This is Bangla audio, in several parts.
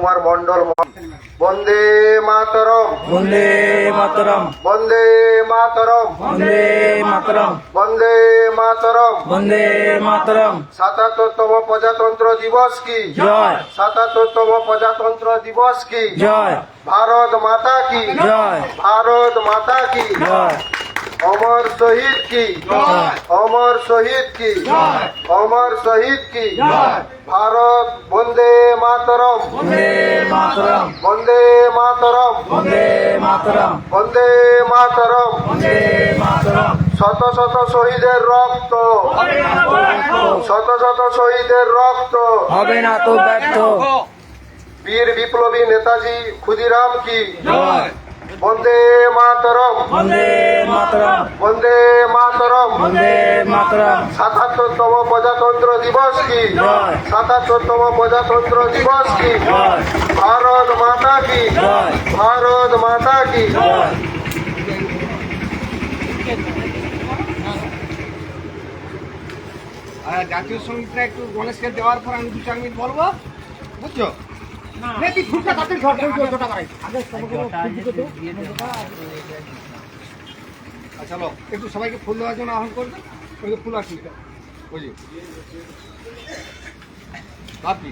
কুমার মন্ডল বন্দে মাতরম। বন্দে মাতরম। বন্দে মাতরম। বন্দে মাতরম। বন্দে মাতরম। বন্দে মাতরম। সাতাত্তরতম প্রজাতন্ত্র দিবস কি? জয়। সাতাত্তরতম প্রজাতন্ত্র দিবস কি? জয়। ভারত মাতা কি? জয়। ভারত মাতা কি? জয়। অমর শহীদ কি। অমর শহীদ কি? অমর শহীদ কি? ভারত বন্দে মাতরম। বন্দে মাতরম। বন্দে মাতরম। শত শত শহীদের রক্ত। শত শত শহীদের রক্ত। হবে না তো ব্যর্থ। বীর বিপ্লবী নেতাজি ক্ষুদিরাম কি? বন্দে মাতরম। বন্দে মাতরম। বন্দে মাতরম। বন্দে মাতরম। সাতাত্তরতম প্রজাতন্ত্র দিবস কি? জয়। সাতাত্তরতম প্রজাতন্ত্র দিবস কি? ভারত মাতা কি? ভারত মাতা কি? জাতীয় সঙ্গীতটা একটু গণেশকে দেওয়ার পর আমি দু চার মিনিট বলব। বুঝছ? নে, তুই। আচ্ছা লো, একটু সবাইকে ফুল দেওয়ার জন্য আহ্বান করবে। ওই যে ফুল আসি বুঝলি ভাবছি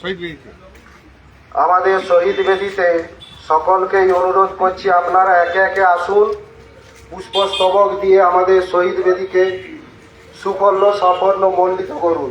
শহীদ আমাদের শহীদ বেদিতে সকলকেই অনুরোধ করছি আপনারা একে একে আসুন পুষ্পস্তবক দিয়ে আমাদের শহীদ বেদিকে সুফল্য সাফল্য মণ্ডিত করুন।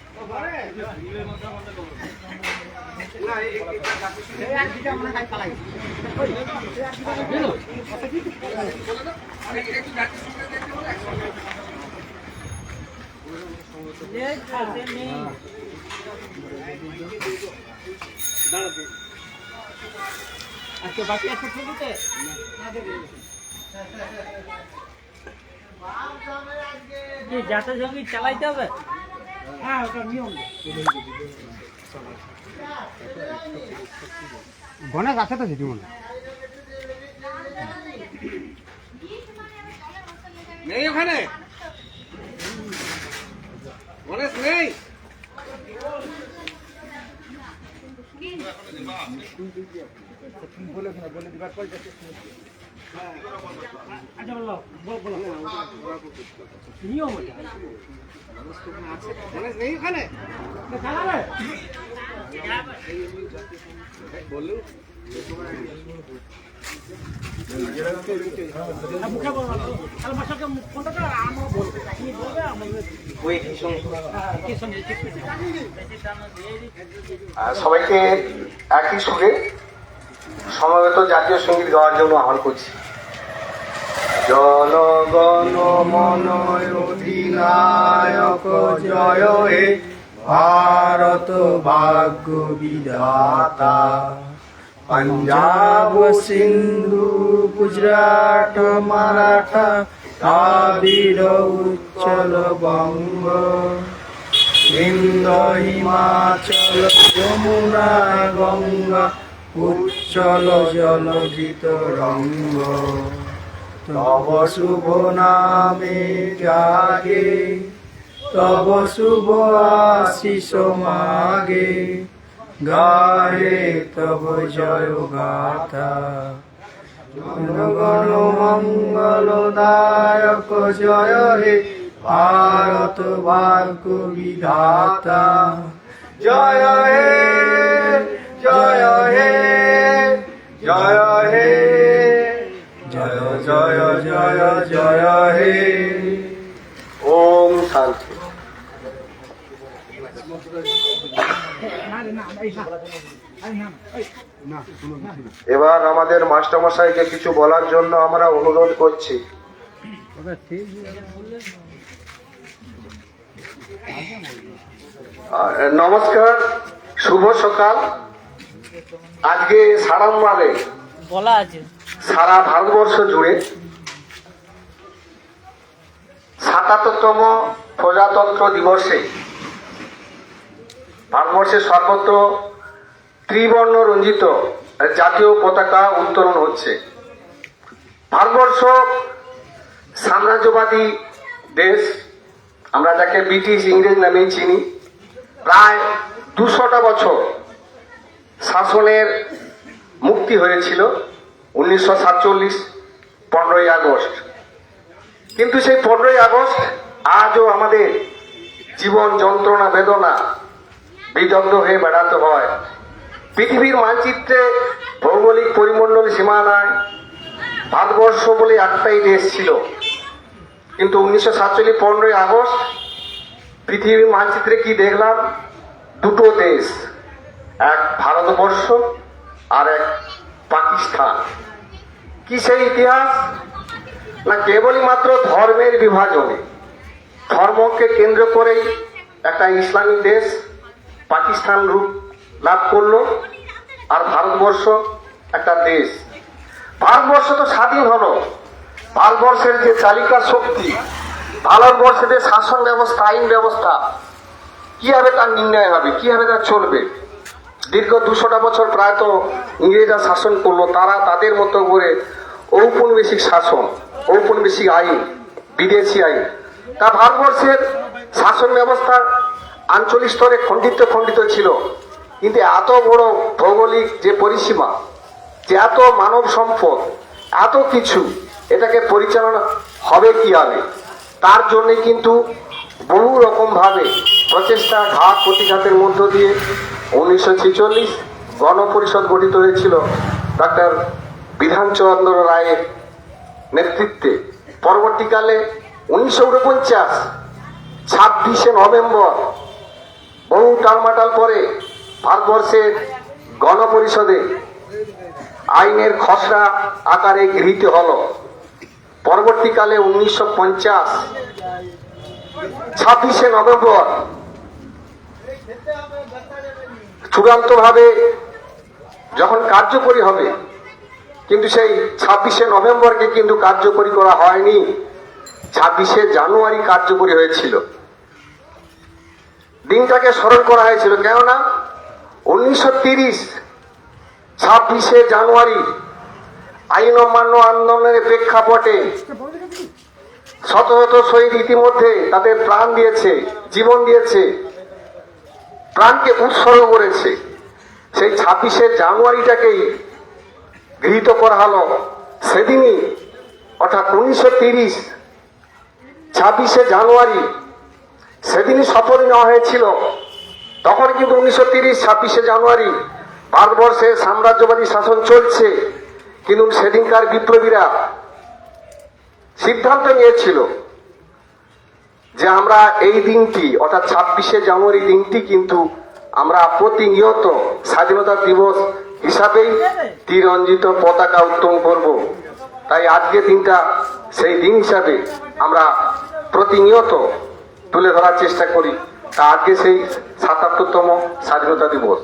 আচ্ছা বাকি আছে ছবিতে যাতে সংগীত চালাইতে হবে? হ্যাঁ ওটা নিয়ম। গণেশ আছে তো সেটি মনে নেই ওখানে? গণেশ নেই? বলো বলো বলো নিয়ম ওটা গণেশ নেই ওখানে? চালাবে মুখে বলো তাহলে বাসাকে ফোনটা তো আমার বলবে তুমি বলবে আমাদের হ্যাঁ, সবাইকে একই সুরে সমবেত জাতীয় সংগীত গাওয়ার জন্য আহ্বান করছি। জনগণ মন অধিনায়ক জয় হে ভারত ভাগ্য বিধাতা। পঞ্জাব, সিন্ধু, গুজরাট, মারাঠা দ্রাবিড় উচ্চল বঙ্গ। বৃন্দ হিমাচল, যমুনা, গঙ্গা উচ্চল জলজিত রঙ্গ। তব শুভ নামে জাগে তব শুভ আশিস মাগে। গায়ে তব জয় গাথা। জনগণ মঙ্গল দায়ক জয় হে, ভারত ভাগ্য বিধাতা। জয় হে জয় হে জয় হে, জয় জয় জয় জয় হে। ওম শান্তি। এবার আমাদের মাস্টারমশাইকে কিছু বলার জন্য আমরা অনুরোধ করছি। নমস্কার, শুভ সকাল। আজকে সারামবারে বলা আছে। সারা ভারতবর্ষ জুড়ে সাতাত্তরতম প্রজাতন্ত্র দিবসে ভারতবর্ষের সর্বত্র ত্রিবর্ণ রঞ্জিত জাতীয় পতাকা উত্তোলন হচ্ছে। ভারতবর্ষ সাম্রাজ্যবাদী দেশ আমরা যাকে ব্রিটিশ ইংরেজ নামেই চিনি প্রায় দুশোটা বছর শাসনের মুক্তি হয়েছিল উনিশশো সাতচল্লিশ পনেরোই আগস্ট। কিন্তু সেই পনেরোই আগস্ট আজও আমাদের জীবন যন্ত্রণা, বেদনা বিদগ্ধ হয়ে বেড়াতে হয়। পৃথিবীর মানচিত্রে ভৌগোলিক পরিমণ্ডল সীমানায় ভারতবর্ষ বলে একটাই দেশ ছিল। কিন্তু উনিশশো সাতচল্লিশ পনেরোই আগস্ট পৃথিবীর মানচিত্রে কি দেখলাম? দুটো দেশ। এক ভারতবর্ষ আর এক পাকিস্তান। কি সেই ইতিহাস? না কেবলই মাত্র ধর্মের বিভাজনে। ধর্মকে কেন্দ্র করেই একটা ইসলামী দেশ পাকিস্তান রূপ লাভ করল আর ভারতবর্ষ একটা দেশ। ভারতবর্ষ তো স্বাধীন হলো। ভারতবর্ষের যে চালিকা শক্তি, ভারতবর্ষের যে শাসন ব্যবস্থা, আইন ব্যবস্থা, কীভাবে তার নির্ণয় হবে, কীভাবে তার চলবে? দীর্ঘ দুশোটা বছর প্রায় তো ইংরেজরা শাসন করল, তারা তাদের মতো করে ঔপনিবেশিক শাসন, ঔপনিবেশিক আইন, বিদেশি আইন। তা ভারতবর্ষের শাসন ব্যবস্থা আঞ্চলিক স্তরে খণ্ডিত খণ্ডিত ছিল। কিন্তু এত বড় ভৌগোলিক যে পরিসীমা, যে এত মানব সম্পদ, এত কিছু, এটাকে পরিচালনা হবে কীভাবে? তার জন্যে কিন্তু বহু রকম ভাবে প্রচেষ্টা ঘাত প্রতিঘাতের মধ্য দিয়ে উনিশশো ছেচল্লিশ গণপরিষদ গঠিত হয়েছিল। ডক্টর বিধানচন্দ্র রায়ের নেতৃত্বে। পরবর্তীকালে উনিশশো উনপঞ্চাশ, ছাব্বিশে নভেম্বর, বহু টালমাটাল পরে ভারতবর্ষের গণপরিষদে আইনের খসড়া আকারে গৃহীত হল। পরবর্তীকালে উনিশশো পঞ্চাশ, ছাব্বিশে নভেম্বর চূড়ান্তভাবে যখন কার্যকরী হবে, কিন্তু সেই ছাব্বিশে নভেম্বরকে কিন্তু কার্যকরী করা হয়নি। ছাব্বিশে জানুয়ারি কার্যকরী হয়েছিল। দিনটাকে স্মরণ করা হয়েছিল কেননা উনিশশো তিরিশ ছাব্বিশে জানুয়ারি আইন অমান্য আন্দোলনের প্রেক্ষাপটে শত শত শহীদ ইতিমধ্যে তাদের প্রাণ দিয়েছে, জীবন দিয়েছে। প্রাণকে উৎসর্গ করেছে। সেই ছাব্বিশে জানুয়ারিটাকেই গৃহীত করা হলো। সেদিনই, অর্থাৎ উনিশশো তিরিশ ছাব্বিশে জানুয়ারি, সেদিনই শপথ নেওয়া হয়েছিল। তখন কিন্তু উনিশশো তিরিশ ছাব্বিশে জানুয়ারি ভারতবর্ষে সাম্রাজ্যবাদী শাসন চলছে। কিন্তু সেদিনকার বিপ্লবীরা সিদ্ধান্ত নিয়েছিল যে আমরা এই দিনটি, অর্থাৎ ছাব্বিশে জানুয়ারি দিনটি কিন্তু আমরা প্রতিনিয়ত স্বাধীনতা দিবস হিসাবেই তিরঞ্জিত পতাকা উত্তোলন করব। তাই আজকে দিনটা সেই দিন হিসাবে আমরা প্রতিনিয়ত তুলে ধরার চেষ্টা করি। তা আজকে সেই সাতাত্তরতম স্বাধীনতা দিবস।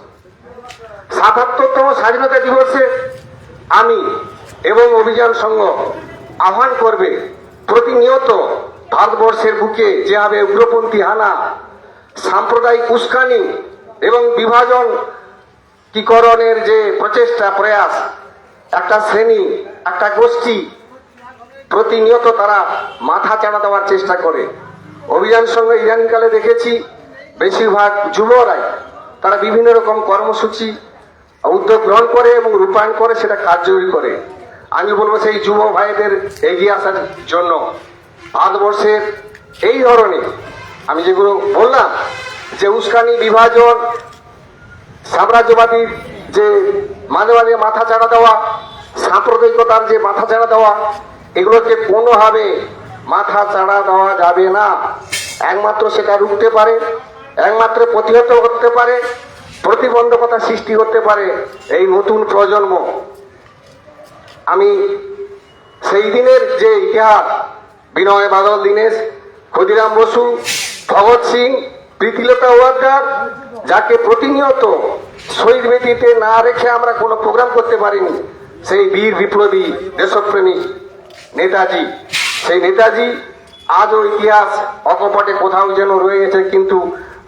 সাতাত্তরতম স্বাধীনতা দিবসে আমি এবং অভিযান সংঘ আহ্বান করবে, প্রতিনিয়ত ভারতবর্ষের বুকে যেভাবে উগ্রপন্থী হানা, সাম্প্রদায়িক উস্কানি এবং বিভাজন কিকরণের যে প্রচেষ্টা, প্রয়াস, একটা শ্রেণি, একটা গোষ্ঠী প্রতিনিয়ত তারা মাথা চাড়া দেওয়ার চেষ্টা করে। অভিযান সঙ্গে ইদানিংকালে দেখেছি, বেশিরভাগ যুবরাই তারা বিভিন্ন রকম কর্মসূচি উদ্যোগ গ্রহণ করে এবং রূপায়ণ করে, সেটা কার্যকরী করে। আমি বলব সেই যুব ভাইদের এগিয়ে আসার জন্য। ভারতবর্ষের এই ধরনের, আমি যেগুলো বললাম, যে উস্কানি, বিভাজন, সাম্রাজ্যবাদীর যে মাঝে মাঝে মাথা চাড়া দেওয়া, সাম্প্রদায়িকতার যে মাথা চাড়া দেওয়া, এগুলোকে কোনোভাবে মাথা চাড়া দেওয়া যাবে না। একমাত্র সেটা রুখতে পারে, একমাত্র প্রতিহত করতে পারে, প্রতিবন্ধকতা সৃষ্টি করতে পারে এই নতুন প্রজন্ম। আমি সেই দিনের যে ইতিহাস বিনয় বাদল, দীনেশ, ক্ষুদিরাম বসু, ভগৎ সিং প্রীতিলতা ওয়াদ্দার যাকে প্রতিনিয়ত শহীদ বেদিতে না রেখে আমরা কোনো প্রোগ্রাম করতে পারিনি, সেই বীর বিপ্লবী দেশপ্রেমী নেতাজি। সেই নেতাজি আজও ইতিহাস অকপটে কোথাও যেন রয়ে গেছে কিন্তু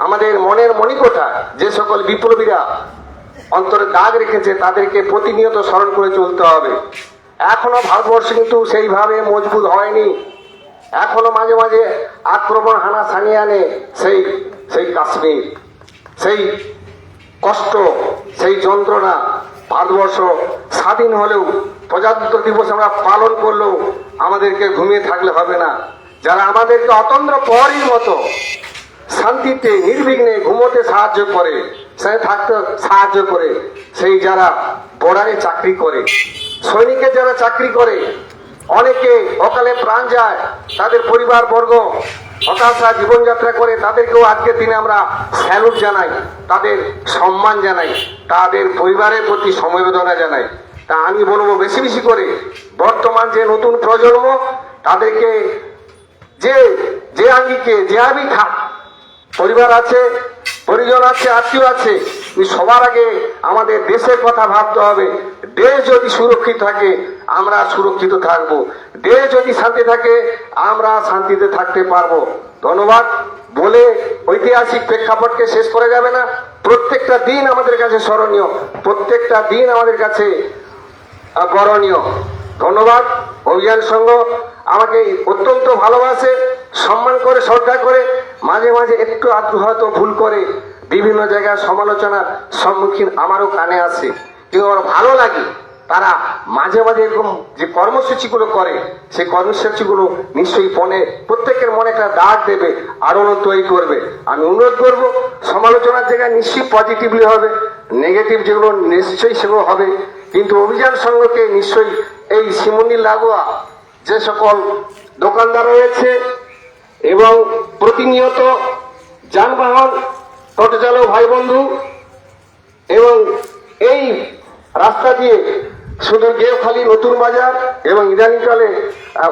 আমাদের মনের মণিকোঠা যে সকল বিপ্লবীরা অন্তরে দাগ রেখেছে, তাদেরকে প্রতিনিয়ত স্মরণ করে চলতে হবে। এখনও ভারতবর্ষ কিন্তু সেইভাবে মজবুত হয়নি। এখনও মাঝে মাঝে আক্রমণ হানা সানিয়ে আনে সেই সেই কাশ্মীর, সেই কষ্ট, সেই যন্ত্রণা ভারতবর্ষ স্বাধীন হলেও প্রজাতন্ত্র দিবস আমরা পালন করলেও আমাদেরকে ঘুমিয়ে থাকলে হবে না। যারা আমাদেরকে অতন্ত্র প্রহরীর মতো শান্তিতে, নির্বিঘ্নে ঘুমোতে সাহায্য করে সে থাকতে সাহায্য করে, সেই যারা বর্ডারে চাকরি করে, সৈনিকের যারা চাকরি করে অনেকে অকালে প্রাণ যায়, তাদের পরিবার বর্গ হতাশা জীবনযাত্রা করে, তাদেরকেও আজকের দিনে আমরা স্যালুট জানাই, তাদের সম্মান জানাই, তাদের পরিবারের প্রতি সমবেদনা জানাই। তা আমি বলব বেশি বেশি করে, বর্তমান যে নতুন প্রজন্ম, তাদেরকে যে যে আঙ্গিকে, যে আমি থাক পরিবার আছে, পরিজন আছে, আত্মীয় আছে সবার আগে আমাদের দেশের কথা ভাবতে হবে। দেশ যদি সুরক্ষিত থাকে আমরা সুরক্ষিত থাকব। দেশ যদি শান্তি থাকে আমরা শান্তিতে থাকতে পারব। ধন্যবাদ। বলে ঐতিহাসিক প্রেক্ষাপটকে শেষ করা যাবে না। প্রত্যেকটা দিন আমাদের কাছে স্মরণীয়। প্রত্যেকটা দিন আমাদের কাছে আহ, বরণীয় ধন্যবাদ। অভিযান সংঘ আমাকে অত্যন্ত ভালোবাসে সম্মান করে শ্রদ্ধা করে মাঝে মাঝে একটু আধটু হয়তো ভুল করে। বিভিন্ন জায়গায় সমালোচনার সম্মুখীন আমারও কানে আসে কিন্তু আমার ভালো লাগে তারা মাঝে মাঝে এরকম যে কর্মসূচিগুলো করে, সেই কর্মসূচিগুলো নিশ্চয়ই মনে প্রত্যেকের মনে একটা দাগ দেবে আরও তৈরি করবে। আমি অনুরোধ করব, সমালোচনার জায়গায় নিশ্চয়ই পজিটিভলি হবে নেগেটিভ যেগুলো নিশ্চয়ই সেগুলো হবে। কিন্তু অভিযান সংঘকে নিশ্চয়ই এই শিমুনি লাগোয়া যে সকল দোকানদার রয়েছে এবং প্রতিনিয়ত যানবাহন টোটো চালক ভাই বন্ধু, এবং এই রাস্তা দিয়ে শুধু গেওখালী নতুন বাজার এবং ইদানিকালে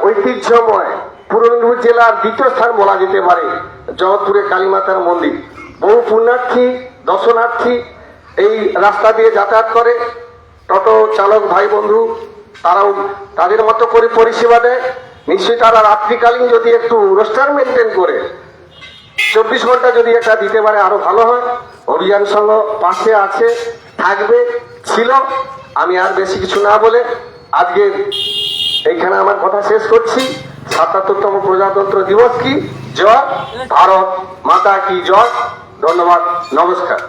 ঐতিহ্যময় পূর্ব মেদিনীপুর জেলার দ্বিতীয় স্থান বলা যেতে পারে জগৎপুরে কালীমাতার মন্দির। বহু পুণ্যার্থী, দর্শনার্থী এই রাস্তা দিয়ে যাতায়াত করে। টোটো চালক ভাই বন্ধু, তারাও তাদের মতো করে পরিষেবা দেয়। নিশ্চয়ই তারা রাত্রিকালীন যদি একটু রোস্টার মেনটেন করে চব্বিশ ঘণ্টা যদি এটা দিতে পারে আরও ভালো হয়। অভিযান সংঘ পাশে আছে, থাকবে, ছিল। আমি আর বেশি কিছু না বলে আজকে এইখানে আমার কথা শেষ করছি। সাতাত্তরতম প্রজাতন্ত্র দিবস কি? জয় ভারত মাতা কি জয়। ধন্যবাদ, নমস্কার।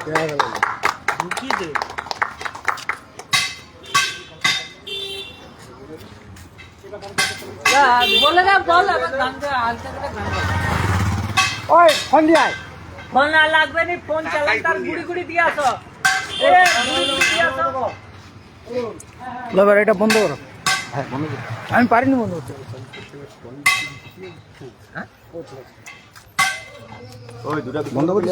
বলে দে বল, আবার গান হালকা করে গান ওই ফোন দিয়ে আয়। ফোন না লাগবে নি ফোন চালাই তার গুড়ি গুড়ি দিয়ে আসো। এটা বন্ধ করো। আমি পারিনি বন্ধ করতে। বন্ধ করে